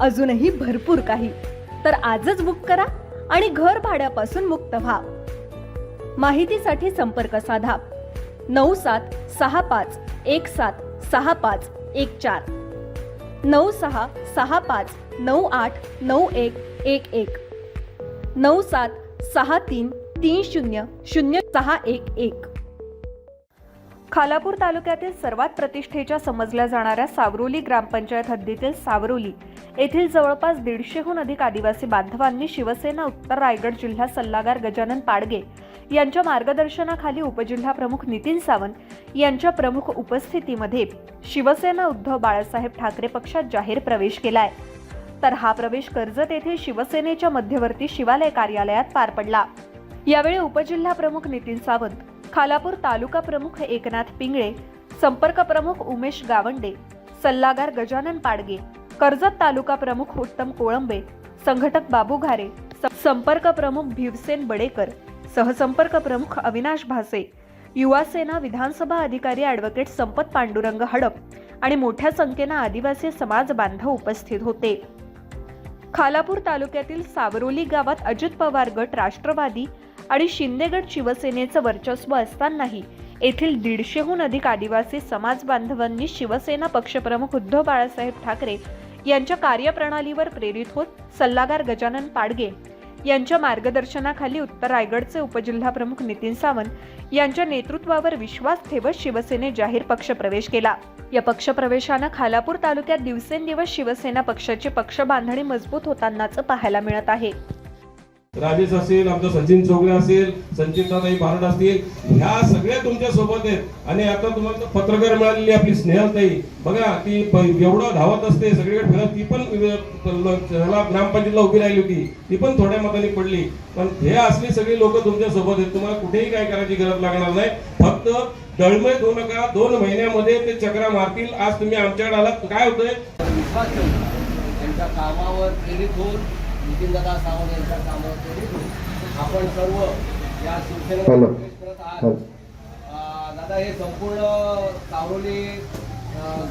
अजूनही भरपूर काही. तर आजच बुक करा आणि घर भाड्यापासून मुक्त व्हा. माहितीसाठी संपर्क साधा. नऊ सात सहा पाच एक सात सहा पाच एक चार. नऊ सहा सहा पाच नऊ आठ नऊ एक एक एक. नऊ सात सहा तीन तीन शून्य शून्य सहा एक एक. खालापूर तालुक्यातील सर्वात प्रतिष्ठेच्या समजल्या जाणाऱ्या सावरोली ग्रामपंचायत हद्दीतील सावरोली येथील जवळपास दीडशेहून अधिक आदिवासी बांधवांनी शिवसेना उत्तर रायगड जिल्हा सल्लागार गजानन पाडगे यांच्या मार्गदर्शनाखाली उपजिल्हा प्रमुख नितीन सावंत यांच्या प्रमुख उपस्थितीमध्ये शिवसेना उद्धव बाळासाहेब ठाकरे पक्षात जाहीर प्रवेश केलाय. तर हा प्रवेश कर्जत येथे शिवसेनेच्या मध्यवर्ती शिवालय कार्यालयात पार पडला. यावेळी उपजिल्हा प्रमुख नितीन सावंत खालापूर तालुका प्रमुख एकनाथ पिंगळे संपर्क प्रमुख उमेश गावंडे सल्लागार गजानन पाडगे कर्जत तालुका प्रमुख उत्तम कोळंबे संघटक बाबू घारे स- संपर्क प्रमुख भिवसेन बडेकर सहसंपर्क प्रमुख अविनाश भासे युवा सेना विधानसभा अधिकारी ॲडव्होकेट संपत पांडुरंग हडप आणि मोठ्या संख्येनं आदिवासी समाज बांधव उपस्थित होते. खालापूर तालुक्यातील सावरोली गावात अजित पवार गट राष्ट्रवादी आणि शिंदे गट शिवसेनेचं वर्चस्व असतानाही येथील दीडशेहून अधिक आदिवासी समाज बांधवांनी शिवसेना पक्षप्रमुख उद्धव बाळासाहेब ठाकरे यांच्या कार्यप्रणालीवर प्रेरित होत सल्लागार गजानन पाडगे यांच्या मार्गदर्शनाखाली उत्तर रायगडचे उपजिल्हा प्रमुख नितीन सावंत यांच्या नेतृत्वावर विश्वास ठेवत शिवसेने जाहीर पक्षप्रवेश केला. या पक्षप्रवेशानं खालापूर तालुक्यात दिवसेंदिवस शिवसेना पक्षाची पक्ष बांधणी मजबूत होतानाच पाहायला मिळत आहे. राजेश असेल आमचं सचिन चौगले असेल संचिताताई भारत असतील ह्या सगळ्या तुमच्यासोबत आहेत. आणि आता तुम्हाला पत्रकार मिळालेली आपली स्नेहलताई. बघा ती एवढं धावत असते सगळीकडे फिरत ती पण ग्रामपंचायतीला ग्रामपंचायतला उभी राहिली होती. ती पण थोड्या मताने पडली. पण हे असली सगळी लोक तुमच्यासोबत आहेत. तुम्हाला कुठेही काय करायची गरज लागणार नाही. फक्त दळमय दोन नका दोन महिन्यामध्ये ते चक्रा मारतील. आज तुम्ही आमच्याकडे आलात. काय होतंय? त्यांच्या कामावर प्रेरित होऊन नितीनदादा सावंत यांच्या कामावर आपण सर्व या. प्रवेश करत आहात. दादा हे संपूर्ण सावरोली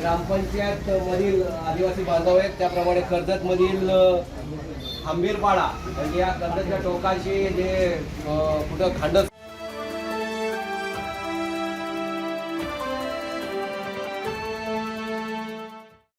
ग्रामपंचायत मधील आदिवासी बांधव आहेत. त्याप्रमाणे कर्जत मधील आंबीरपाडा म्हणजे या कर्जतच्या टोकाशी जे कुठं खंड